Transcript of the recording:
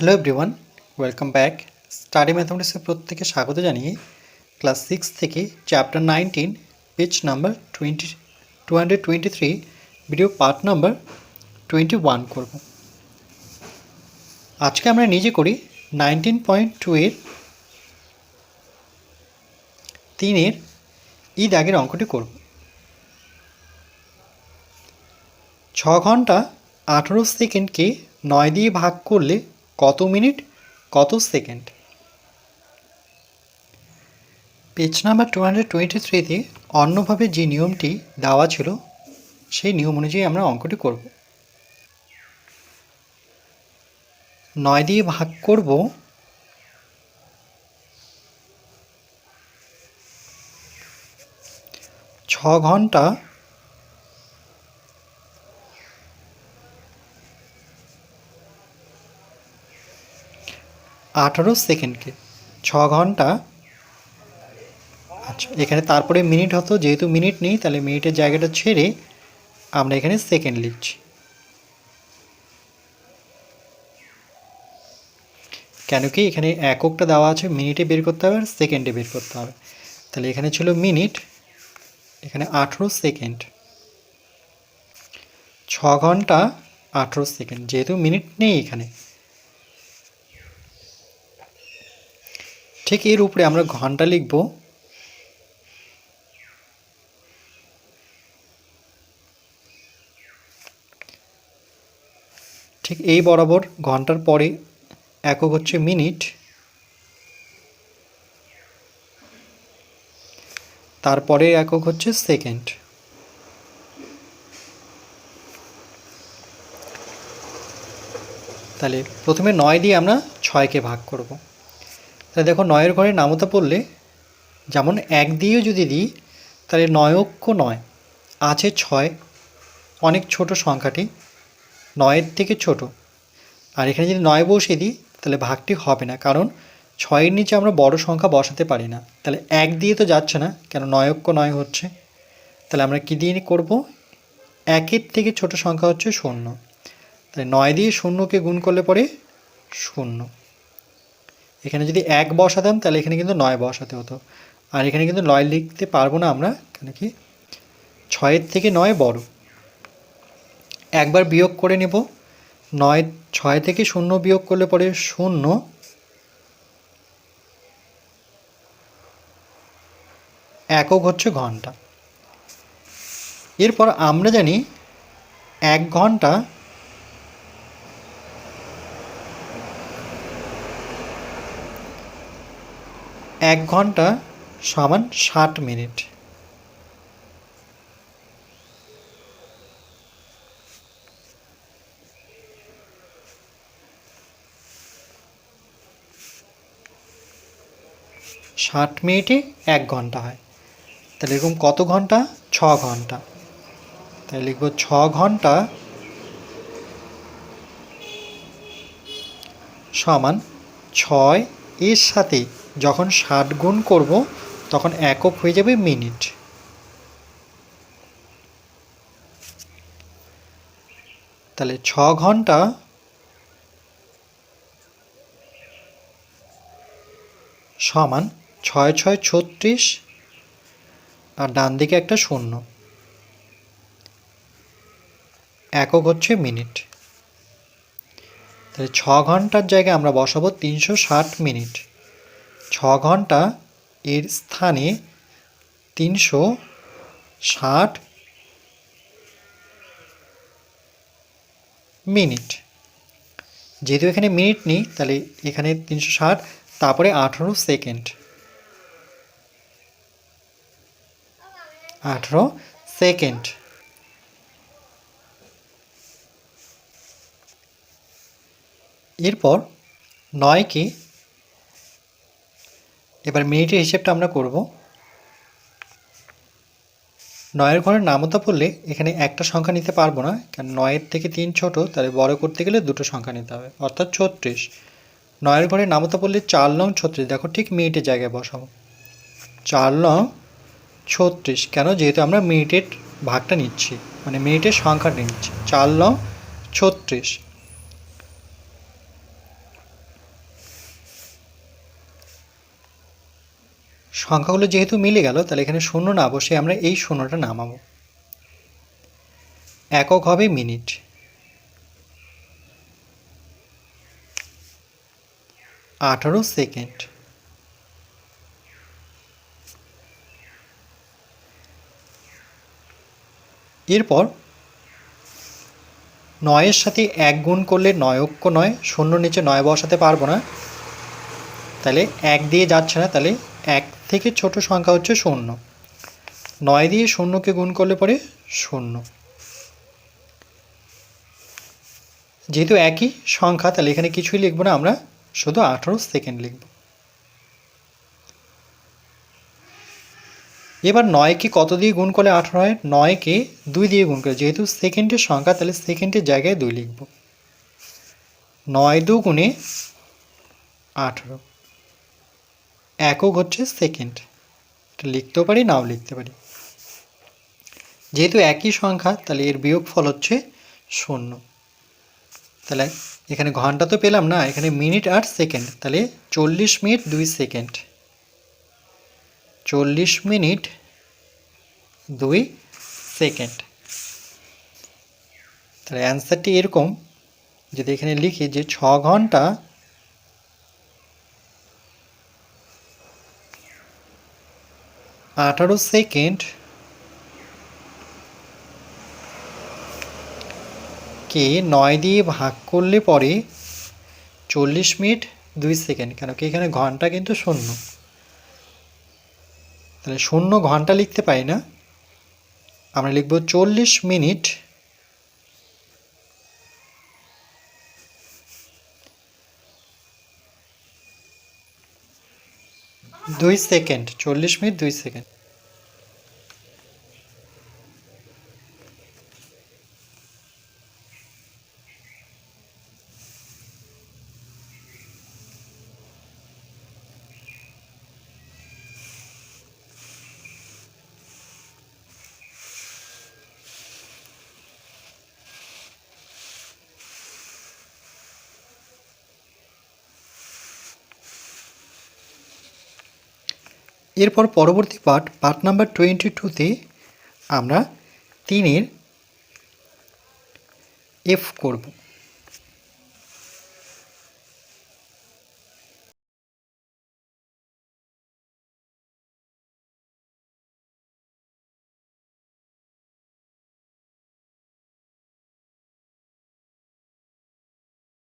Hello everyone welcome back study ম্যাথমেটিক্সের প্রত্যেকে স্বাগত জানিয়ে ক্লাস সিক্স থেকে chapter nineteen page number twenty two hundred twenty three video part number twenty one করব। আজকে আমরা নিজে করি নাইনটিন পয়েন্ট টু এর তিনের ঈদ আগের অঙ্কটি করব। ছ ঘণ্টা আঠেরো সেকেন্ডকে নয় দিয়ে ভাগ করলে কত মিনিট, কত second? Page number two hundred twenty থ্রিতে অন্যভাবে যে নিয়মটি দেওয়া ছিল, সেই নিয়ম অনুযায়ী আমরা অঙ্কটি করব। নয় দিয়ে ভাগ করব ছ ঘণ্টা আঠারো সেকেন্ডকে, ছ ঘণ্টা। আচ্ছা এখানে তারপরে মিনিট হতো, যেহেতু মিনিট নেই, তাহলে মিনিটের জায়গাটা ছেড়ে আমরা এখানে সেকেন্ড লিখছি। কেন কি এখানে এককটা দেওয়া আছে, মিনিটে বের করতে হবে আর সেকেন্ডে বের করতে হবে। তাহলে এখানে ছিল মিনিট, এখানে আঠেরো সেকেন্ড। ছ ঘণ্টা, আঠেরো সেকেন্ড, যেহেতু মিনিট নেই এখানে। ঠিক এর উপরে আমরা ঘণ্টা লিখব। ঠিক এই বরাবর ঘণ্টার পরে একক হচ্ছে মিনিট। তারপরে একক হচ্ছে সেকেন্ড। তাহলে প্রথমে নয় দিয়ে আমরা ছয়কে ভাগ করব। তাহলে দেখো নয়ের ঘরে নামতা পড়লে যেমন এক দিয়েও যদি দিই, তাহলে নয়ক্ষ নয়, আছে ছয়, অনেক ছোট সংখ্যাটি, নয়ের থেকে ছোট। আর এখানে যদি নয় বসিয়ে দিই, তাহলে ভাগটি হবে না, কারণ ছয়ের নিচে আমরা বড় সংখ্যা বসাতে পারি না। তাহলে এক দিয়ে তো যাচ্ছে না, কেন নয়ক্ষ নয় হচ্ছে। তাহলে আমরা কী দিয়ে করব? একের থেকে ছোট সংখ্যা হচ্ছে শূন্য। তাহলে নয় দিয়ে শূন্যকে গুণ করলে পরে শূন্য। এখানে যদি এক বসাতাম, তাহলে এখানে কিন্তু নয় বসাতে হতো। আর এখানে কিন্তু নয় লিখতে পারব না আমরা কেন কি? ছয়ের থেকে নয় বড়। একবার বিয়োগ করে নেব। নয়, ছয় থেকে শূন্য বিয়োগ করলে পরে শূন্য। একক হচ্ছে ঘণ্টা। এরপর আমরা জানি এক ঘণ্টা এক ঘণ্টা সমান ষাট মিনিট। ষাট মিনিটে এক ঘণ্টা হয়। তাহলে এরকম কত ঘণ্টা? ছ ঘণ্টা। তাহলে লিখব ছ ঘণ্টা সমান ছয় এর সাথে যখন ষাট গুণ করব, তখন একক হয়ে যাবে মিনিট। তাহলে ছ ঘণ্টা সমান ছয় ছয় ছত্রিশ আর ডান দিকে একটা শূন্য। একক হচ্ছে মিনিট। তাহলে ছ ঘণ্টার জায়গায় আমরা বসাবো তিনশো ষাট মিনিট। ছ ঘণ্টা এর স্থানে তিনশো ষাট মিনিট। যেহেতু এখানে মিনিট নেই, তাহলে এখানে তিনশো ষাট, তারপরে আঠেরো সেকেন্ড। আঠেরো সেকেন্ড। এরপর নয়কে এবার মিনিটের হিসেবটা আমরা করব। নয়ের ঘরের নামতা পড়লে এখানে একটা সংখ্যা নিতে পারব না, কারণ নয়ের থেকে তিন ছোট, তাহলে বড় করতে গেলে দুটো সংখ্যা নিতে হবে, অর্থাৎ ছত্রিশ। নয়ের ঘরে নামতা পড়লে চার লং ছত্রিশ, দেখো ঠিক মিনিটের জায়গায় বসাবো। চার লং ছত্রিশ, কেন? যেহেতু আমরা মিনিটের ভাগটা নিচ্ছি মানে মিনিটের সংখ্যাটা নিচ্ছি। চার লং ছত্রিশ সংখ্যাগুলো যেহেতু মিলে গেল, তাহলে এখানে শূন্য না বসে আমরা এই শূন্যটা নামাবো। একক হবে মিনিট। আঠারো সেকেন্ড। এরপর নয়ের সাথে এক গুণ করলে নয় অক্ষ নয়, শূন্য নিচে নয় বসাতে পারব না। তাহলে এক দিয়ে যাচ্ছে না, তাহলে এক থেকে ছোট সংখ্যা হচ্ছে শূন্য। নয় দিয়ে শূন্যকে গুণ করলে পরে শূন্য। যেহেতু একই সংখ্যা, তাহলে এখানে কিছুই লিখব না, আমরা শুধু আঠারো সেকেন্ড লিখব। এবার নয়কে কত দিয়ে গুণ করলে আঠারো হয়? নয়কে দুই দিয়ে গুণ করে যেহেতু সেকেন্ডের সংখ্যা, তাহলে সেকেন্ডের জায়গায় দুই লিখব। নয় দু গুণে আঠারো। একক হচ্ছে সেকেন্ড এটা লিখতেও পারি, নাও লিখতে পারি। যেহেতু একই সংখ্যা, তাহলে এর বিয়োগ ফল হচ্ছে শূন্য। তাহলে এখানে ঘণ্টা তো পেলাম না, এখানে মিনিট আর সেকেন্ড তাহলে চল্লিশ মিনিট দুই সেকেন্ড চল্লিশ মিনিট দুই সেকেন্ড তাহলে অ্যান্সারটি এরকম, যদি এখানে লিখি যে ছ ঘণ্টা আঠারো সেকেন্ড। কে নয় দিয়ে ভাগ করলে পরে চল্লিশ মিনিট দুই সেকেন্ড। কেন কি এখানে ঘণ্টা কিন্তু শূন্য। তাহলে শূন্য ঘণ্টা লিখতে পারি না। আমরা লিখব চল্লিশ মিনিট দুই সেকেন্ড চল্লিশ মিনিট দুই সেকেন্ড। এরপর পরবর্তী পার্ট পার্ট নাম্বার টোয়েন্টি টুতে আমরা তিনের এফ করব।